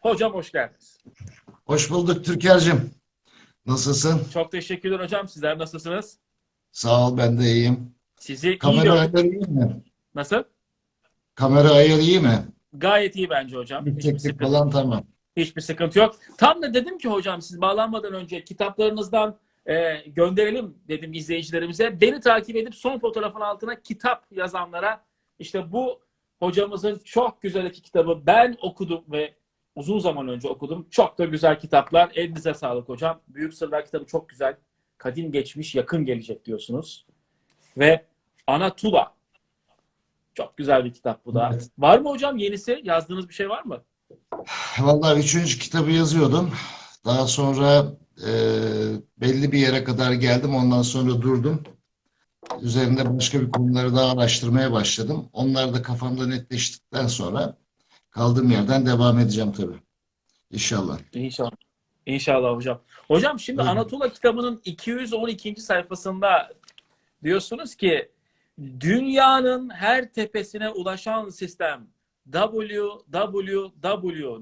Hocam hoş geldiniz. Hoş bulduk Türker'cim. Nasılsın? Çok teşekkürler hocam. Sizler nasılsınız? Sağ ol ben de iyiyim. Sizi iyi Kamera gördük. ayarı iyi mi? Nasıl? Kamera ayarı iyi mi? Gayet iyi bence hocam. Hiçbir Yükseklik sıkıntı, falan tamam. hiçbir sıkıntı yok. Tam da dedim ki hocam siz bağlanmadan önce kitaplarınızdan e, gönderelim dedim izleyicilerimize. Beni takip edip son fotoğrafın altına kitap yazanlara işte bu hocamızın çok güzel iki kitabı ben okudum ve uzun zaman önce okudum. Çok da güzel kitaplar. Elinize sağlık hocam. Büyük Sırlar kitabı çok güzel. Kadim geçmiş, yakın gelecek diyorsunuz. Ve Anatula. Çok güzel bir kitap bu da. Evet. Var mı hocam yenisi? Yazdığınız bir şey var mı? Vallahi üçüncü kitabı yazıyordum. Daha sonra e, belli bir yere kadar geldim. Ondan sonra durdum. Üzerinde başka bir konuları daha araştırmaya başladım. Onlar da kafamda netleştikten sonra kaldığım yerden devam edeceğim tabii. İnşallah. İnşallah. İnşallah hocam. Hocam şimdi Evet. Anatola kitabının 212. sayfasında diyorsunuz ki dünyanın her tepesine ulaşan sistem www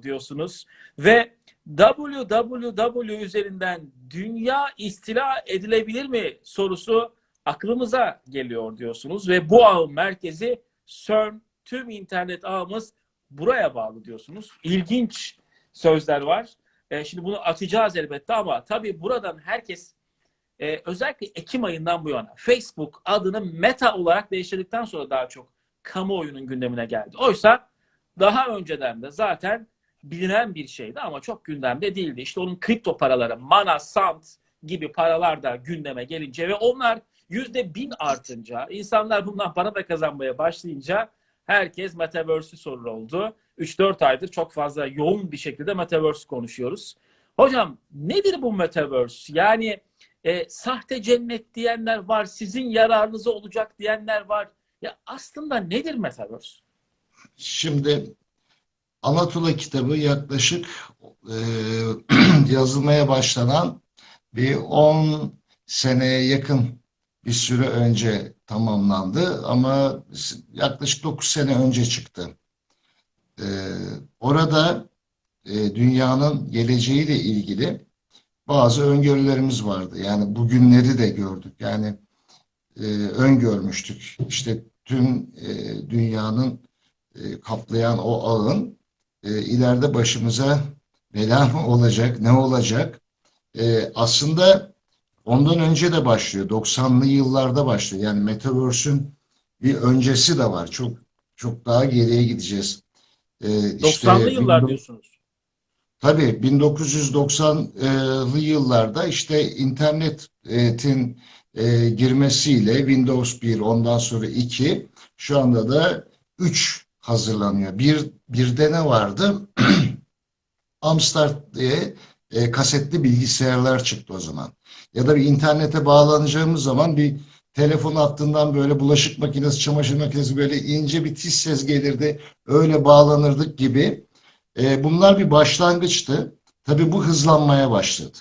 diyorsunuz ve www üzerinden dünya istila edilebilir mi sorusu aklımıza geliyor diyorsunuz ve bu ağın merkezi CERN tüm internet ağımız buraya bağlı diyorsunuz. İlginç sözler var. E, şimdi bunu atacağız elbette ama tabii buradan herkes e, özellikle Ekim ayından bu yana Facebook adını Meta olarak değiştirdikten sonra daha çok kamuoyunun gündemine geldi. Oysa daha önceden de zaten bilinen bir şeydi ama çok gündemde değildi. İşte onun kripto paraları, Mana, Sant gibi paralar da gündeme gelince ve onlar yüzde bin artınca, insanlar bundan para da kazanmaya başlayınca herkes Metaverse'ü sorur oldu. 3-4 aydır çok fazla yoğun bir şekilde Metaverse konuşuyoruz. Hocam nedir bu Metaverse? Yani e, sahte cennet diyenler var, sizin yararınıza olacak diyenler var. Ya aslında nedir Metaverse? Şimdi Anatola kitabı yaklaşık e, yazılmaya başlanan bir 10 seneye yakın bir süre önce tamamlandı ama yaklaşık 9 sene önce çıktı. E, orada e, dünyanın geleceğiyle ilgili bazı öngörülerimiz vardı. Yani bugünleri de gördük. Yani e, öngörmüştük. İşte tüm e, dünyanın e, kaplayan o ağın e, ileride başımıza bela mı olacak, ne olacak? E, aslında ondan önce de başlıyor. 90'lı yıllarda başlıyor. Yani Metaverse'ün bir öncesi de var. Çok çok daha geriye gideceğiz. E, işte 90'lı yıllar 19 diyorsunuz. Tabii 1990'lı yıllarda işte internetin e, girmesiyle Windows 1 ondan sonra 2 şu anda da 3 hazırlanıyor. Bir, birde ne vardı? Amstrad diye e, kasetli bilgisayarlar çıktı o zaman. Ya da bir internete bağlanacağımız zaman bir telefon hattından böyle bulaşık makinesi, çamaşır makinesi böyle ince bir tiz ses gelirdi. Öyle bağlanırdık gibi. E, bunlar bir başlangıçtı. Tabii bu hızlanmaya başladı.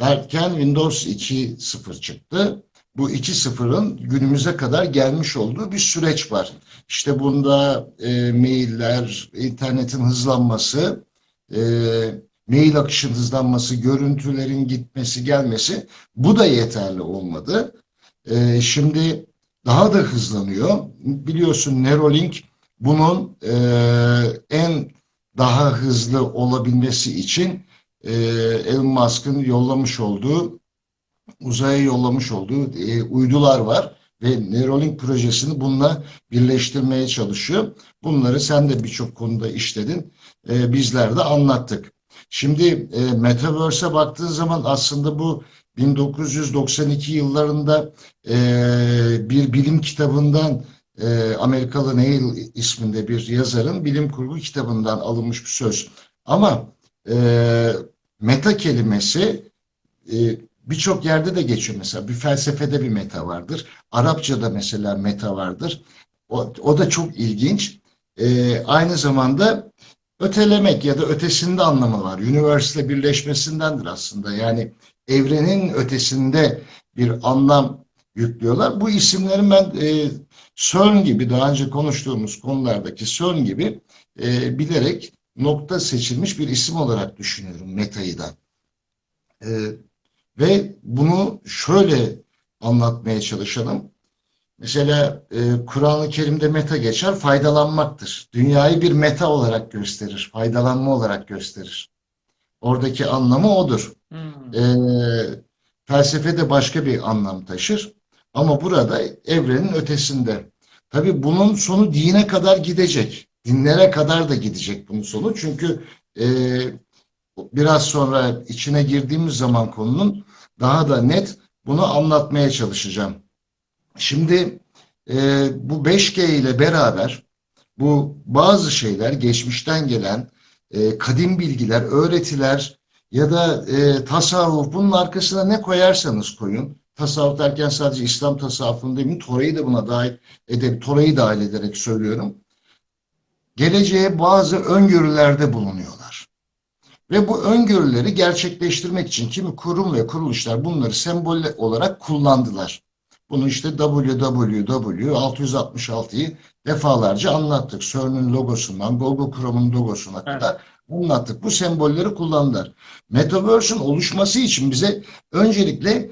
Derken Windows 2.0 çıktı. Bu 2.0'ın günümüze kadar gelmiş olduğu bir süreç var. İşte bunda e, mailler, internetin hızlanması, e, mail akışının hızlanması, görüntülerin gitmesi, gelmesi bu da yeterli olmadı. E, şimdi daha da hızlanıyor. Biliyorsun Neuralink bunun e, en daha hızlı olabilmesi için e, Elon Musk'ın yollamış olduğu uzaya yollamış olduğu e, uydular var ve Neuralink projesini bununla birleştirmeye çalışıyor. Bunları sen de birçok konuda işledin. E, bizler de anlattık. Şimdi e, Metaverse'e baktığın zaman aslında bu 1992 yıllarında e, bir bilim kitabından e, Amerikalı Neil isminde bir yazarın bilim kurgu kitabından alınmış bir söz. Ama e, meta kelimesi e, birçok yerde de geçiyor mesela. Bir felsefede bir meta vardır. Arapçada mesela meta vardır. O, o da çok ilginç. E, aynı zamanda ötelemek ya da ötesinde anlamı var. Universe ile birleşmesindendir aslında. Yani evrenin ötesinde bir anlam yüklüyorlar. Bu isimlerin ben e, CERN gibi daha önce konuştuğumuz konulardaki CERN gibi e, bilerek nokta seçilmiş bir isim olarak düşünüyorum Meta'yı da. Ee, ve bunu şöyle anlatmaya çalışalım. Mesela e, Kur'an-ı Kerim'de meta geçer, faydalanmaktır. Dünyayı bir meta olarak gösterir, faydalanma olarak gösterir. Oradaki anlamı odur. Hmm. Ee, felsefe de başka bir anlam taşır. Ama burada evrenin ötesinde. Tabii bunun sonu dine kadar gidecek. Dinlere kadar da gidecek bunun sonu. Çünkü e, biraz sonra içine girdiğimiz zaman konunun daha da net bunu anlatmaya çalışacağım. Şimdi e, bu 5G ile beraber bu bazı şeyler geçmişten gelen e, kadim bilgiler, öğretiler ya da e, tasavvuf bunun arkasına ne koyarsanız koyun. Tasavvuf derken sadece İslam tasavvufunu değil? Tora'yı da buna dahil edip Tora'yı dahil ederek söylüyorum. Geleceğe bazı öngörülerde bulunuyorlar. Ve bu öngörüleri gerçekleştirmek için kimi kurum ve kuruluşlar bunları sembol olarak kullandılar. Bunu işte www 666'yı defalarca anlattık. CERN'ün logosundan Google Chrome'un logosuna kadar anlattık. Bu sembolleri kullandılar. Metaverse'ün oluşması için bize öncelikle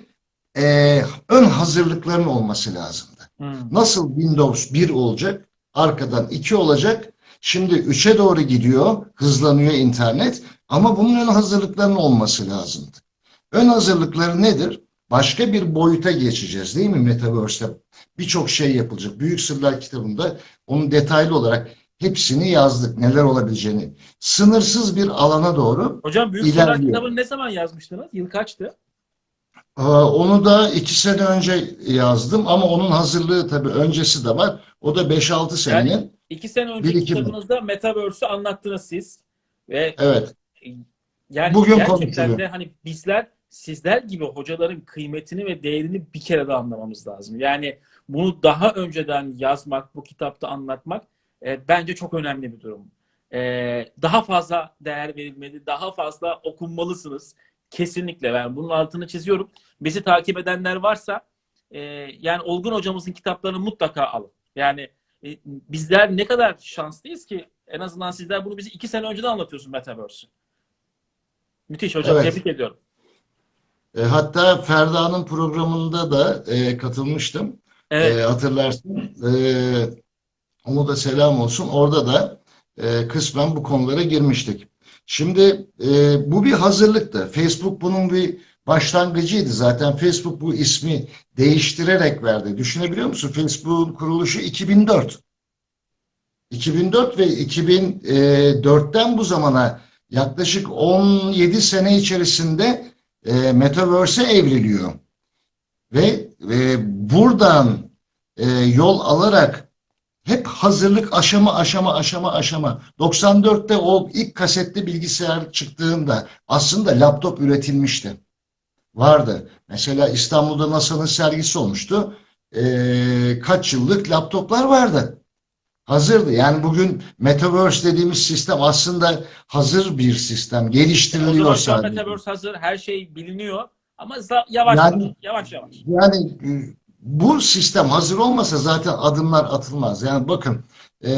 eee, ön hazırlıkların olması lazımdı. Hmm. Nasıl Windows 1 olacak, arkadan 2 olacak, şimdi 3'e doğru gidiyor, hızlanıyor internet ama bunun ön hazırlıklarının olması lazımdı. Ön hazırlıkları nedir? Başka bir boyuta geçeceğiz değil mi Metaverse'te? Birçok şey yapılacak. Büyük Sırlar kitabında onun detaylı olarak hepsini yazdık neler olabileceğini. Sınırsız bir alana doğru. Hocam Büyük İlerliyor. kitabını ne zaman yazmıştınız? Yıl kaçtı? Aa, Onu da iki sene önce yazdım ama onun hazırlığı tabii öncesi de var. O da 5-6 senenin. İki sene Birikim. kitabınızda Metaverse'ü anlattınız siz. Ve Evet. yani Bugün gerçekten konuşuluyor. de hani bizler sizler gibi hocaların kıymetini ve değerini bir kere daha anlamamız lazım. Yani bunu daha önceden yazmak, bu kitapta anlatmak e, bence çok önemli bir durum. E, daha fazla değer verilmeli, daha fazla okunmalısınız. Kesinlikle ben bunun altını çiziyorum. Bizi takip edenler varsa e, yani Olgun hocamızın kitaplarını mutlaka alın. Yani e, bizler ne kadar şanslıyız ki en azından sizler bunu bizi iki sene önceden anlatıyorsun Metaverse'ü. Müthiş hocam. Evet. Tebrik ediyorum. E, hatta Ferda'nın programında da e, katılmıştım. Evet. E, hatırlarsın. E, ona da selam olsun. Orada da e, kısmen bu konulara girmiştik. Şimdi e, bu bir hazırlıktı. Facebook bunun bir başlangıcıydı. Zaten Facebook bu ismi değiştirerek verdi. Düşünebiliyor musun? Facebook'un kuruluşu 2004. 2004 ve 2004'ten bu zamana yaklaşık 17 sene içerisinde e, Metaverse'e evriliyor. Ve e, buradan e, yol alarak hep hazırlık aşama aşama aşama aşama. 94'te o ilk kasetli bilgisayar çıktığında aslında laptop üretilmişti. Vardı. Mesela İstanbul'da NASA'nın sergisi olmuştu. E, kaç yıllık laptoplar vardı. Hazırdı. Yani bugün Metaverse dediğimiz sistem aslında hazır bir sistem. O Geliştiriliyor zaman an sadece. Metaverse hazır, her şey biliniyor ama yavaş Yani- yavaş yavaş. Yani e, bu sistem hazır olmasa zaten adımlar atılmaz. Yani bakın e,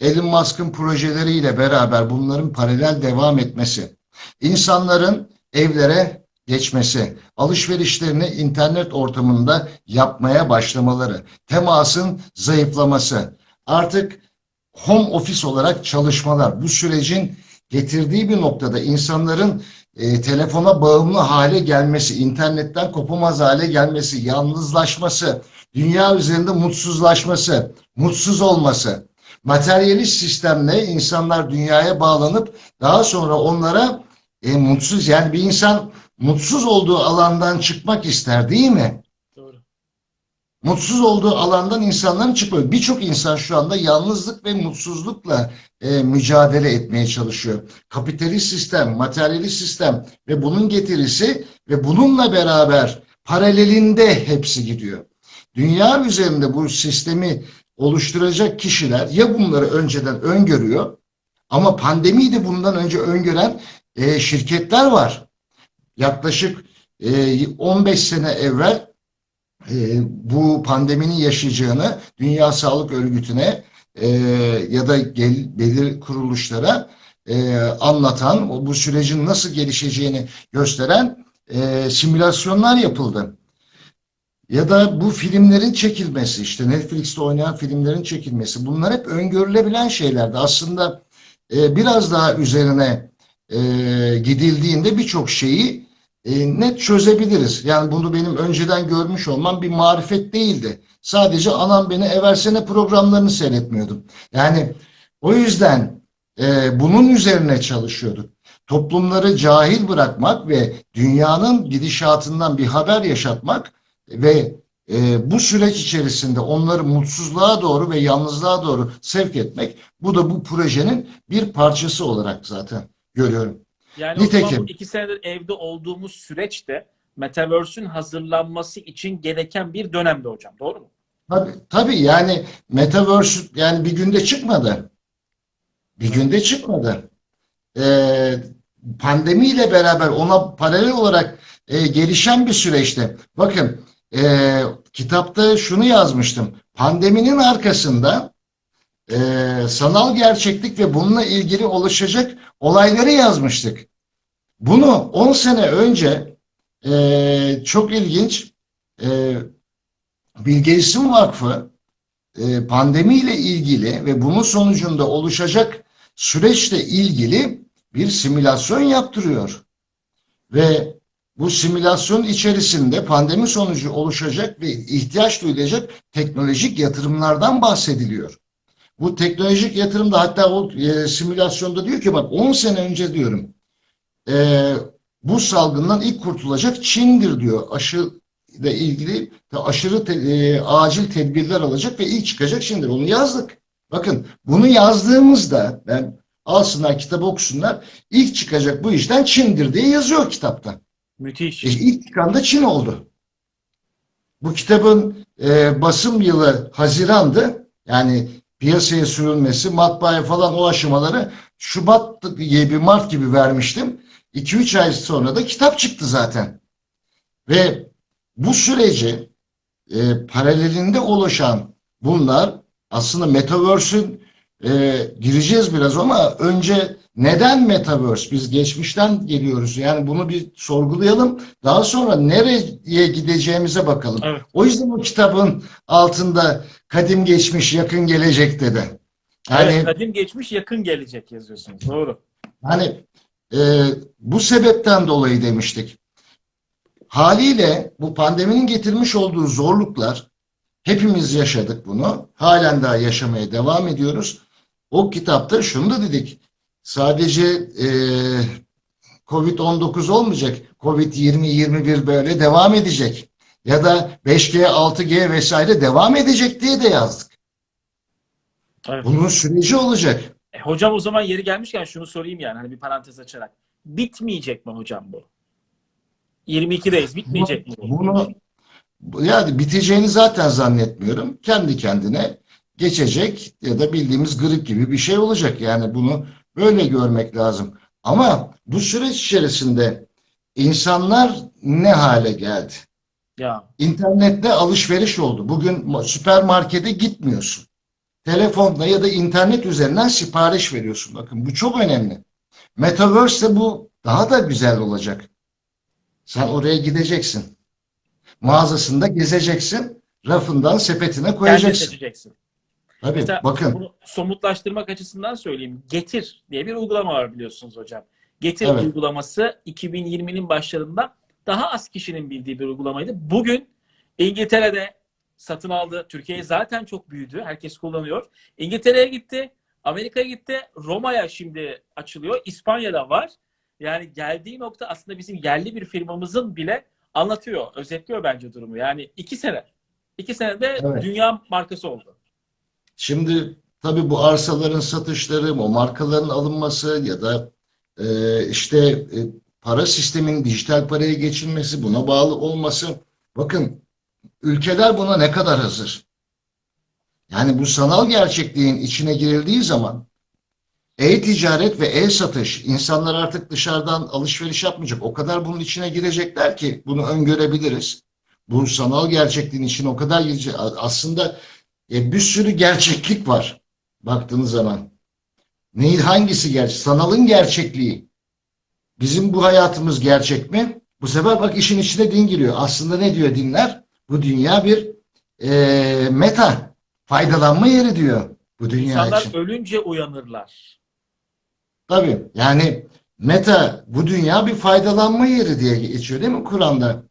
Elon Musk'ın projeleriyle beraber bunların paralel devam etmesi, insanların evlere geçmesi, alışverişlerini internet ortamında yapmaya başlamaları, temasın zayıflaması, artık home office olarak çalışmalar, bu sürecin getirdiği bir noktada insanların e, telefona bağımlı hale gelmesi, internetten kopamaz hale gelmesi, yalnızlaşması, dünya üzerinde mutsuzlaşması, mutsuz olması, materyalist sistemle insanlar dünyaya bağlanıp daha sonra onlara e, mutsuz yani bir insan mutsuz olduğu alandan çıkmak ister değil mi? Mutsuz olduğu alandan insanların çıkmıyor. Birçok insan şu anda yalnızlık ve mutsuzlukla e, mücadele etmeye çalışıyor. Kapitalist sistem, materyalist sistem ve bunun getirisi ve bununla beraber paralelinde hepsi gidiyor. Dünya üzerinde bu sistemi oluşturacak kişiler ya bunları önceden öngörüyor ama pandemiyi de bundan önce öngören e, şirketler var. Yaklaşık e, 15 sene evvel e, bu pandeminin yaşayacağını Dünya Sağlık Örgütü'ne e, ya da gel, belir kuruluşlara e, anlatan, bu sürecin nasıl gelişeceğini gösteren e, simülasyonlar yapıldı. Ya da bu filmlerin çekilmesi, işte Netflix'te oynayan filmlerin çekilmesi, bunlar hep öngörülebilen şeylerdi. Aslında e, biraz daha üzerine e, gidildiğinde birçok şeyi e, net çözebiliriz. Yani bunu benim önceden görmüş olmam bir marifet değildi. Sadece anam beni eversene programlarını seyretmiyordum. Yani o yüzden e, bunun üzerine çalışıyorduk. Toplumları cahil bırakmak ve dünyanın gidişatından bir haber yaşatmak ve e, bu süreç içerisinde onları mutsuzluğa doğru ve yalnızlığa doğru sevk etmek bu da bu projenin bir parçası olarak zaten görüyorum. Yani o zaman Nitekim. bu iki senedir evde olduğumuz süreçte Metaverse'ün hazırlanması için gereken bir dönemde hocam. Doğru mu? Tabii, tabii yani Metaverse yani bir günde çıkmadı. Bir günde çıkmadı. Ee, pandemiyle beraber ona paralel olarak e, gelişen bir süreçte. Bakın e, kitapta şunu yazmıştım. Pandeminin arkasında e, sanal gerçeklik ve bununla ilgili oluşacak olayları yazmıştık. Bunu 10 sene önce e, çok ilginç e, Bill Gates'in vakfı e, pandemiyle ilgili ve bunun sonucunda oluşacak süreçle ilgili bir simülasyon yaptırıyor. Ve bu simülasyon içerisinde pandemi sonucu oluşacak ve ihtiyaç duyulacak teknolojik yatırımlardan bahsediliyor. Bu teknolojik yatırımda hatta o e, simülasyonda diyor ki bak 10 sene önce diyorum e, bu salgından ilk kurtulacak Çin'dir diyor. Aşı ile ilgili aşırı te- e, acil tedbirler alacak ve ilk çıkacak Çin'dir. Onu yazdık. Bakın bunu yazdığımızda ben alsınlar kitabı okusunlar ilk çıkacak bu işten Çin'dir diye yazıyor kitapta. Müthiş. E, ilk çıkan da Çin oldu. Bu kitabın e, basım yılı Haziran'dı. Yani piyasaya sürülmesi, matbaaya falan o aşamaları Şubat gibi, Mart gibi vermiştim. 2-3 ay sonra da kitap çıktı zaten. Ve bu süreci e, paralelinde oluşan bunlar aslında Metaverse'ün e, gireceğiz biraz ama önce neden Metaverse? Biz geçmişten geliyoruz. Yani bunu bir sorgulayalım. Daha sonra nereye gideceğimize bakalım. Evet. O yüzden o kitabın altında kadim geçmiş, yakın gelecek dedi. Yani Evet, kadim geçmiş yakın gelecek yazıyorsunuz. Doğru. Hani e, bu sebepten dolayı demiştik. Haliyle bu pandeminin getirmiş olduğu zorluklar hepimiz yaşadık bunu. Halen daha yaşamaya devam ediyoruz. O kitapta şunu da dedik. Sadece e, Covid-19 olmayacak. Covid-20-21 böyle devam edecek. Ya da 5G, 6G vesaire devam edecek diye de yazdık. Evet. Bunun süreci olacak. E, hocam o zaman yeri gelmişken şunu sorayım yani hani bir parantez açarak. Bitmeyecek mi hocam bu? 22'deyiz. Bitmeyecek mi bu? Bunu yani biteceğini zaten zannetmiyorum. Kendi kendine geçecek ya da bildiğimiz grip gibi bir şey olacak. Yani bunu böyle görmek lazım. Ama bu süreç içerisinde insanlar ne hale geldi? Ya İnternette alışveriş oldu. Bugün süpermarkete gitmiyorsun. Telefonla ya da internet üzerinden sipariş veriyorsun. Bakın bu çok önemli. Metaverse'de bu daha da güzel olacak. Sen oraya gideceksin. Mağazasında gezeceksin. Rafından sepetine kendi koyacaksın. seçeceksin. Tabii Mesela bakın. bunu somutlaştırmak açısından söyleyeyim. Getir diye bir uygulama var biliyorsunuz hocam. Getir Evet. uygulaması 2020'nin başlarında daha az kişinin bildiği bir uygulamaydı. Bugün İngiltere'de satın aldı. Türkiye zaten çok büyüdü. Herkes kullanıyor. İngiltere'ye gitti. Amerika'ya gitti. Roma'ya şimdi açılıyor. İspanya'da var. Yani geldiği nokta aslında bizim yerli bir firmamızın bile anlatıyor, özetliyor bence durumu. Yani iki sene. iki senede Evet. dünya markası oldu. Şimdi tabii bu arsaların satışları, o markaların alınması ya da e, işte e, para sistemin dijital paraya geçilmesi, buna bağlı olması. Bakın ülkeler buna ne kadar hazır? Yani bu sanal gerçekliğin içine girildiği zaman e-ticaret ve e-satış, insanlar artık dışarıdan alışveriş yapmayacak. O kadar bunun içine girecekler ki bunu öngörebiliriz. Bu sanal gerçekliğin içine o kadar girecek. Aslında e, bir sürü gerçeklik var baktığınız zaman. Neyi, hangisi gerçek? Sanalın gerçekliği. Bizim bu hayatımız gerçek mi? Bu sefer bak işin içine din giriyor. Aslında ne diyor dinler? Bu dünya bir e, meta, faydalanma yeri diyor bu dünya İnsanlar için. ölünce uyanırlar. Tabii yani meta bu dünya bir faydalanma yeri diye geçiyor değil mi Kur'an'da?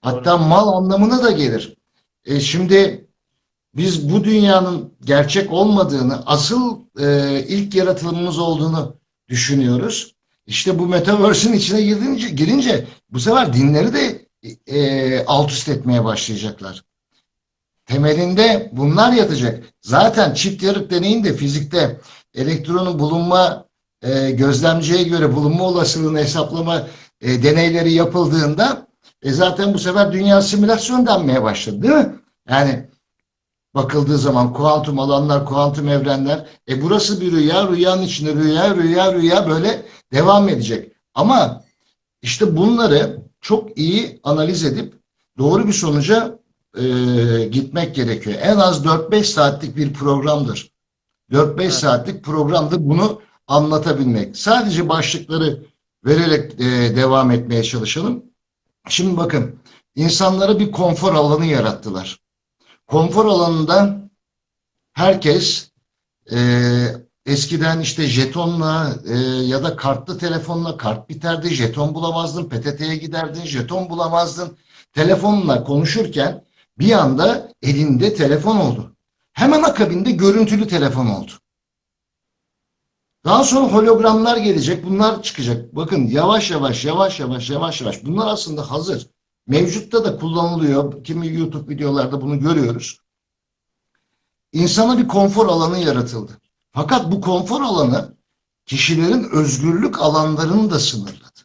Hatta mal anlamına da gelir. E şimdi biz bu dünyanın gerçek olmadığını, asıl e, ilk yaratılımımız olduğunu düşünüyoruz. İşte bu metaverse'in içine girince, girince bu sefer dinleri de e, alt üst etmeye başlayacaklar. Temelinde bunlar yatacak. Zaten çift yarık deneyinde fizikte elektronun bulunma e, gözlemciye göre bulunma olasılığını hesaplama e, deneyleri yapıldığında e, zaten bu sefer dünya simülasyon denmeye başladı değil mi? Yani bakıldığı zaman kuantum alanlar, kuantum evrenler e burası bir rüya, rüyanın içinde rüya, rüya, rüya böyle devam edecek. Ama işte bunları çok iyi analiz edip doğru bir sonuca e, gitmek gerekiyor. En az 4-5 saatlik bir programdır. 4-5 Evet. saatlik programdır bunu anlatabilmek. Sadece başlıkları vererek e, devam etmeye çalışalım. Şimdi bakın insanlara bir konfor alanı yarattılar. Konfor alanında herkes e, eskiden işte jetonla e, ya da kartlı telefonla kart biterdi, jeton bulamazdın, PTT'ye giderdin, jeton bulamazdın. Telefonla konuşurken bir anda elinde telefon oldu. Hemen akabinde görüntülü telefon oldu. Daha sonra hologramlar gelecek, bunlar çıkacak. Bakın yavaş yavaş, yavaş yavaş, yavaş yavaş. Bunlar aslında hazır. Mevcutta da kullanılıyor. Kimi YouTube videolarda bunu görüyoruz. İnsana bir konfor alanı yaratıldı. Fakat bu konfor alanı kişilerin özgürlük alanlarını da sınırladı.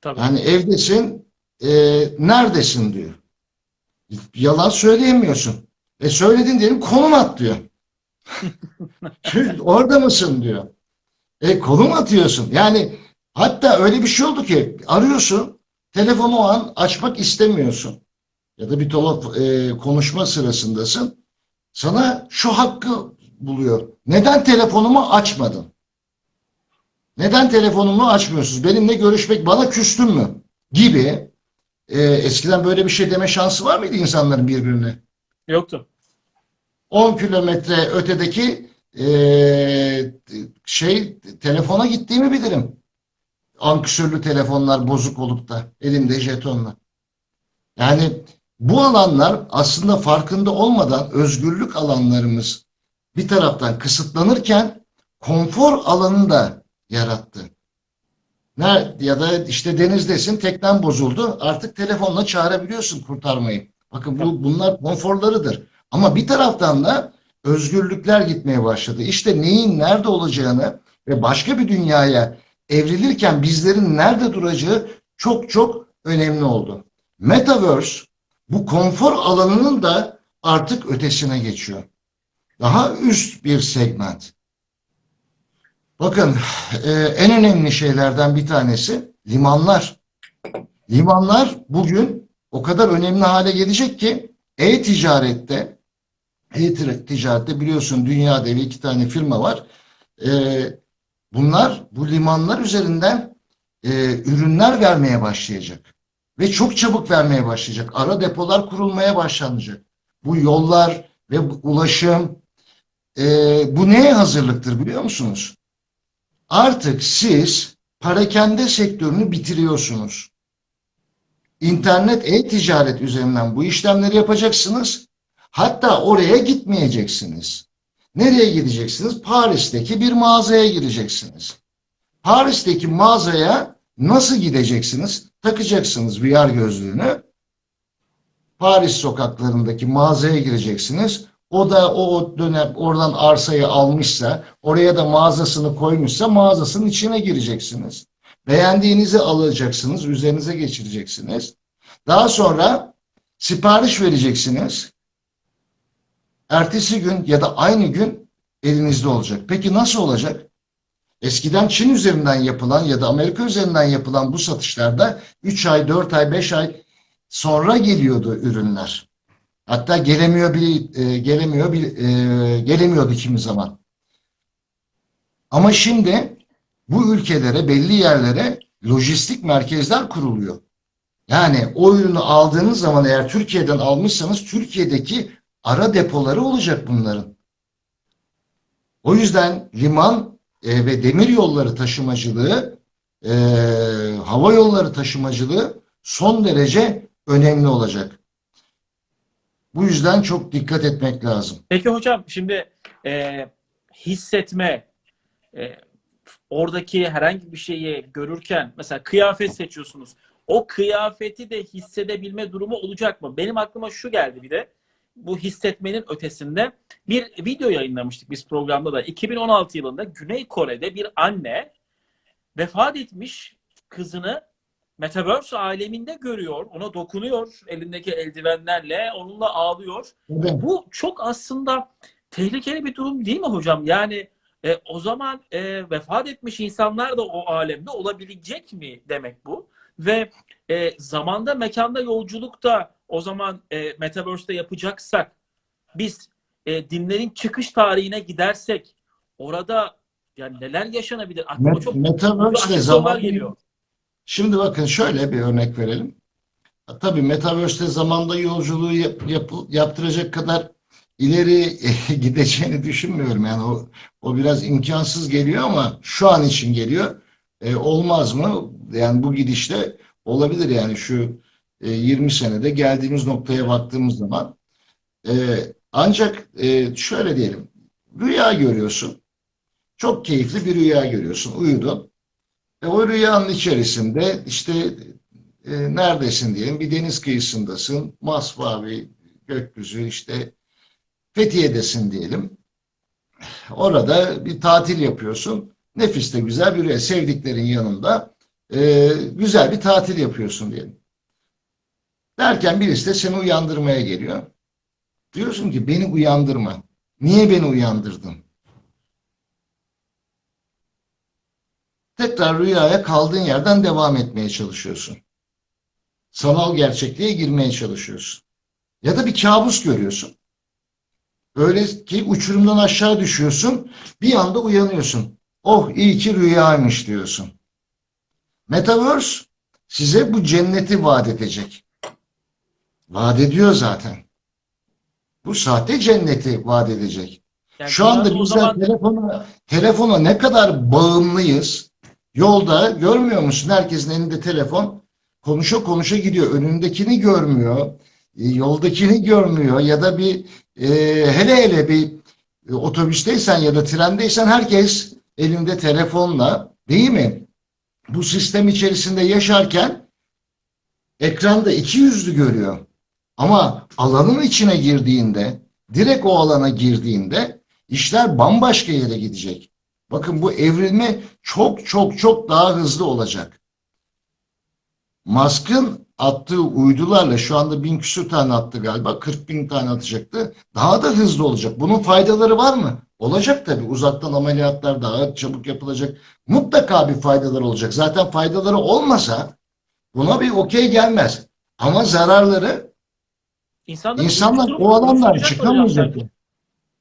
Tabii. Yani evdesin, e, neredesin diyor. Yalan söyleyemiyorsun. E söyledin diyelim konum at diyor. Orada mısın diyor. E konum atıyorsun. Yani hatta öyle bir şey oldu ki arıyorsun telefonu o an açmak istemiyorsun. Ya da bir tolo- e, konuşma sırasındasın. Sana şu hakkı buluyor. Neden telefonumu açmadın? Neden telefonumu açmıyorsunuz? Benimle görüşmek bana küstün mü? Gibi. E, eskiden böyle bir şey deme şansı var mıydı insanların birbirine? Yoktu. 10 kilometre ötedeki eee, şey telefona gittiğimi bilirim. Ankesörlü telefonlar bozuk olup da elimde jetonla. Yani bu alanlar aslında farkında olmadan özgürlük alanlarımız bir taraftan kısıtlanırken konfor alanını da yarattı. Ne, ya da işte denizdesin teknen bozuldu artık telefonla çağırabiliyorsun kurtarmayı. Bakın bu bunlar konforlarıdır. Ama bir taraftan da özgürlükler gitmeye başladı. İşte neyin nerede olacağını ve başka bir dünyaya evrilirken bizlerin nerede duracağı çok çok önemli oldu. Metaverse bu konfor alanının da artık ötesine geçiyor. Daha üst bir segment. Bakın e, en önemli şeylerden bir tanesi limanlar. Limanlar bugün o kadar önemli hale gelecek ki e-ticarette e-ticarette biliyorsun dünya devi iki tane firma var. Ee, bunlar bu limanlar üzerinden e, ürünler vermeye başlayacak. Ve çok çabuk vermeye başlayacak. Ara depolar kurulmaya başlanacak. Bu yollar ve ulaşım e, bu neye hazırlıktır biliyor musunuz? Artık siz parakende sektörünü bitiriyorsunuz. İnternet e-ticaret üzerinden bu işlemleri yapacaksınız. Hatta oraya gitmeyeceksiniz. Nereye gideceksiniz? Paris'teki bir mağazaya gireceksiniz. Paris'teki mağazaya nasıl gideceksiniz? Takacaksınız VR gözlüğünü. Paris sokaklarındaki mağazaya gireceksiniz. O da o dönem oradan arsayı almışsa, oraya da mağazasını koymuşsa mağazasının içine gireceksiniz. Beğendiğinizi alacaksınız, üzerinize geçireceksiniz. Daha sonra sipariş vereceksiniz. Ertesi gün ya da aynı gün elinizde olacak. Peki nasıl olacak? Eskiden Çin üzerinden yapılan ya da Amerika üzerinden yapılan bu satışlarda 3 ay, 4 ay, 5 ay sonra geliyordu ürünler. Hatta gelemiyor bir e, gelemiyor bir e, gelemiyordu kimi zaman. Ama şimdi bu ülkelere, belli yerlere lojistik merkezler kuruluyor. Yani o ürünü aldığınız zaman eğer Türkiye'den almışsanız Türkiye'deki ara depoları olacak bunların. O yüzden liman e, ve demir yolları taşımacılığı, e, hava yolları taşımacılığı son derece önemli olacak. Bu yüzden çok dikkat etmek lazım. Peki hocam şimdi e, hissetme, e, oradaki herhangi bir şeyi görürken mesela kıyafet seçiyorsunuz. O kıyafeti de hissedebilme durumu olacak mı? Benim aklıma şu geldi bir de. Bu hissetmenin ötesinde bir video yayınlamıştık biz programda da. 2016 yılında Güney Kore'de bir anne vefat etmiş kızını Metaverse aleminde görüyor. Ona dokunuyor elindeki eldivenlerle. Onunla ağlıyor. Evet. Bu çok aslında tehlikeli bir durum değil mi hocam? Yani e, o zaman e, vefat etmiş insanlar da o alemde olabilecek mi demek bu? Ve e, zamanda mekanda yolculukta o zaman e, Metaverse'de yapacaksak biz e, dinlerin çıkış tarihine gidersek orada yani neler yaşanabilir? Aklıma Met- çok Metaverse sorular zaman geliyor. Şimdi bakın şöyle bir örnek verelim. Tabii Metaverse'te zamanda yolculuğu yap- yapı- yaptıracak kadar ileri gideceğini düşünmüyorum. Yani o, o biraz imkansız geliyor ama şu an için geliyor. E, olmaz mı? Yani bu gidişte olabilir yani şu e, 20 senede geldiğimiz noktaya baktığımız zaman. E, ancak e, şöyle diyelim. Rüya görüyorsun. Çok keyifli bir rüya görüyorsun. Uyudun. E, o rüyanın içerisinde işte e, neredesin diyelim bir deniz kıyısındasın. Masmavi gökyüzü işte Fethiye'desin diyelim. Orada bir tatil yapıyorsun. Nefis de güzel bir rüya. Sevdiklerin yanında e, güzel bir tatil yapıyorsun diyelim. Derken birisi de seni uyandırmaya geliyor. Diyorsun ki beni uyandırma. Niye beni uyandırdın? Tekrar rüyaya kaldığın yerden devam etmeye çalışıyorsun. Sanal gerçekliğe girmeye çalışıyorsun. Ya da bir kabus görüyorsun. Öyle ki uçurumdan aşağı düşüyorsun, bir anda uyanıyorsun. Oh iyi ki rüyaymış diyorsun. Metaverse size bu cenneti vaat edecek. Vaat ediyor zaten. Bu sahte cenneti vaat edecek. Yani Şu anda bizler zaman telefona, telefona ne kadar bağımlıyız. Yolda görmüyor musun? Herkesin elinde telefon. Konuşa konuşa gidiyor. Önündekini görmüyor. e, Yoldakini görmüyor. Ya da bir e, hele hele bir e, otobüsteysen ya da trendeysen herkes elinde telefonla değil mi? Bu sistem içerisinde yaşarken ekranda iki yüzlü görüyor. Ama alanın içine girdiğinde, direkt o alana girdiğinde işler bambaşka yere gidecek. Bakın bu evrilme çok çok çok daha hızlı olacak. Musk'ın attığı uydularla şu anda bin küsur tane attı galiba. 40 bin tane atacaktı. Daha da hızlı olacak. Bunun faydaları var mı? Olacak tabii. Uzaktan ameliyatlar daha çabuk yapılacak. Mutlaka bir faydaları olacak. Zaten faydaları olmasa buna bir okey gelmez. Ama zararları insanlar, insanlar o alandan çıkamayacak.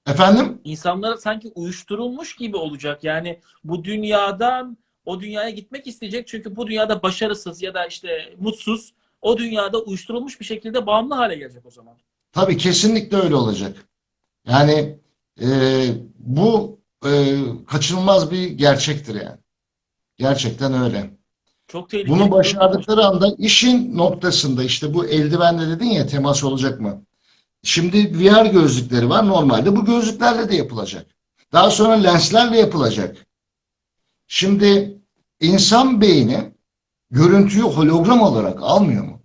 Efendim? İnsanlar sanki uyuşturulmuş gibi olacak. Yani bu dünyadan o dünyaya gitmek isteyecek çünkü bu dünyada başarısız ya da işte mutsuz o dünyada uyuşturulmuş bir şekilde bağımlı hale gelecek o zaman. Tabii kesinlikle öyle olacak. Yani e, bu e, kaçınılmaz bir gerçektir yani. Gerçekten öyle. Çok tehlikeli. Bunu başardıkları anda işin noktasında işte bu eldivenle dedin ya temas olacak mı? Şimdi VR gözlükleri var. Normalde bu gözlüklerle de yapılacak. Daha sonra lenslerle yapılacak. Şimdi insan beyni görüntüyü hologram olarak almıyor mu?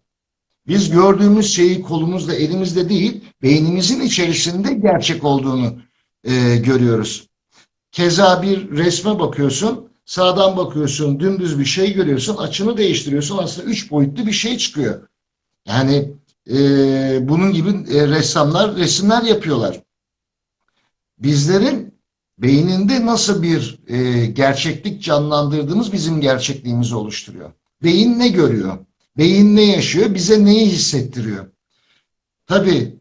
Biz gördüğümüz şeyi kolumuzda, elimizde değil, beynimizin içerisinde gerçek olduğunu e, görüyoruz. Keza bir resme bakıyorsun, sağdan bakıyorsun, dümdüz bir şey görüyorsun, açını değiştiriyorsun, aslında üç boyutlu bir şey çıkıyor. Yani e, bunun gibi e, ressamlar resimler yapıyorlar. Bizlerin beyninde nasıl bir e, gerçeklik canlandırdığımız bizim gerçekliğimizi oluşturuyor. Beyin ne görüyor? Beyin ne yaşıyor? Bize neyi hissettiriyor? Tabii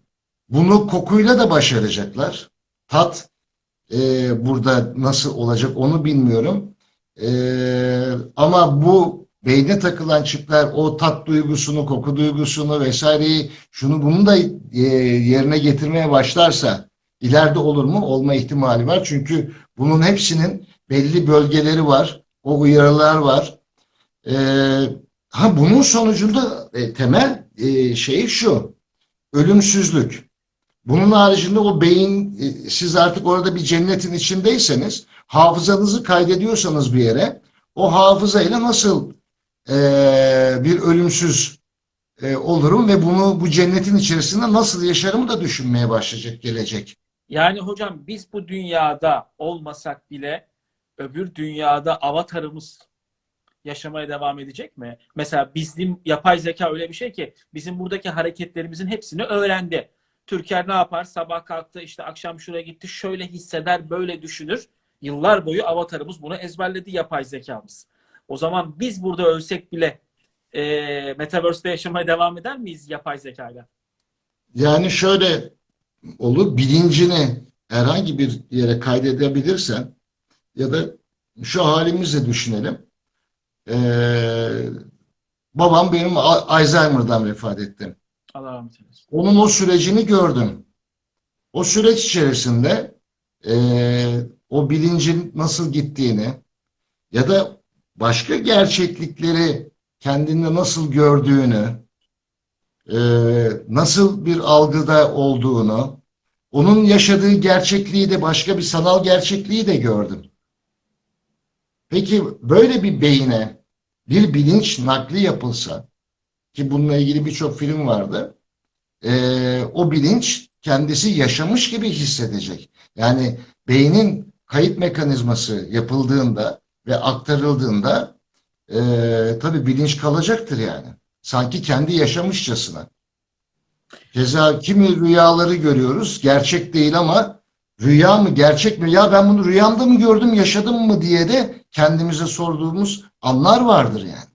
bunu kokuyla da başaracaklar. Tat Ee, burada nasıl olacak onu bilmiyorum. Ee, ama bu beyne takılan çipler o tat duygusunu, koku duygusunu vesaireyi şunu bunu da e, yerine getirmeye başlarsa ileride olur mu? Olma ihtimali var. Çünkü bunun hepsinin belli bölgeleri var. O uyarılar var. Ee, ha bunun sonucunda e, temel e, şey şu. Ölümsüzlük. Bunun haricinde o beyin e, siz artık orada bir cennetin içindeyseniz hafızanızı kaydediyorsanız bir yere o hafızayla nasıl e, bir ölümsüz e, olurum ve bunu bu cennetin içerisinde nasıl yaşarımı da düşünmeye başlayacak gelecek. Yani hocam biz bu dünyada olmasak bile öbür dünyada avatarımız yaşamaya devam edecek mi? Mesela bizim yapay zeka öyle bir şey ki bizim buradaki hareketlerimizin hepsini öğrendi. Türker ne yapar? Sabah kalktı işte akşam şuraya gitti şöyle hisseder böyle düşünür. Yıllar boyu avatarımız bunu ezberledi yapay zekamız. O zaman biz burada ölsek bile e, Metaverse'de yaşamaya devam eder miyiz yapay zekayla? Yani şöyle olur bilincini herhangi bir yere kaydedebilirsen ya da şu halimizle düşünelim. Ee, babam benim Alzheimer'dan vefat etti. Allah rahmet eylesin. Onun o sürecini gördüm. O süreç içerisinde eee, o bilincin nasıl gittiğini ya da başka gerçeklikleri kendinde nasıl gördüğünü, eee, nasıl bir algıda olduğunu, onun yaşadığı gerçekliği de başka bir sanal gerçekliği de gördüm. Peki böyle bir beyine bir bilinç nakli yapılsa ki bununla ilgili birçok film vardı e, o bilinç kendisi yaşamış gibi hissedecek. Yani beynin kayıt mekanizması yapıldığında ve aktarıldığında e, tabii bilinç kalacaktır yani. Sanki kendi yaşamışçasına. Keza kimi rüyaları görüyoruz. Gerçek değil ama rüya mı gerçek mi? Ya ben bunu rüyamda mı gördüm yaşadım mı diye de kendimize sorduğumuz anlar vardır yani.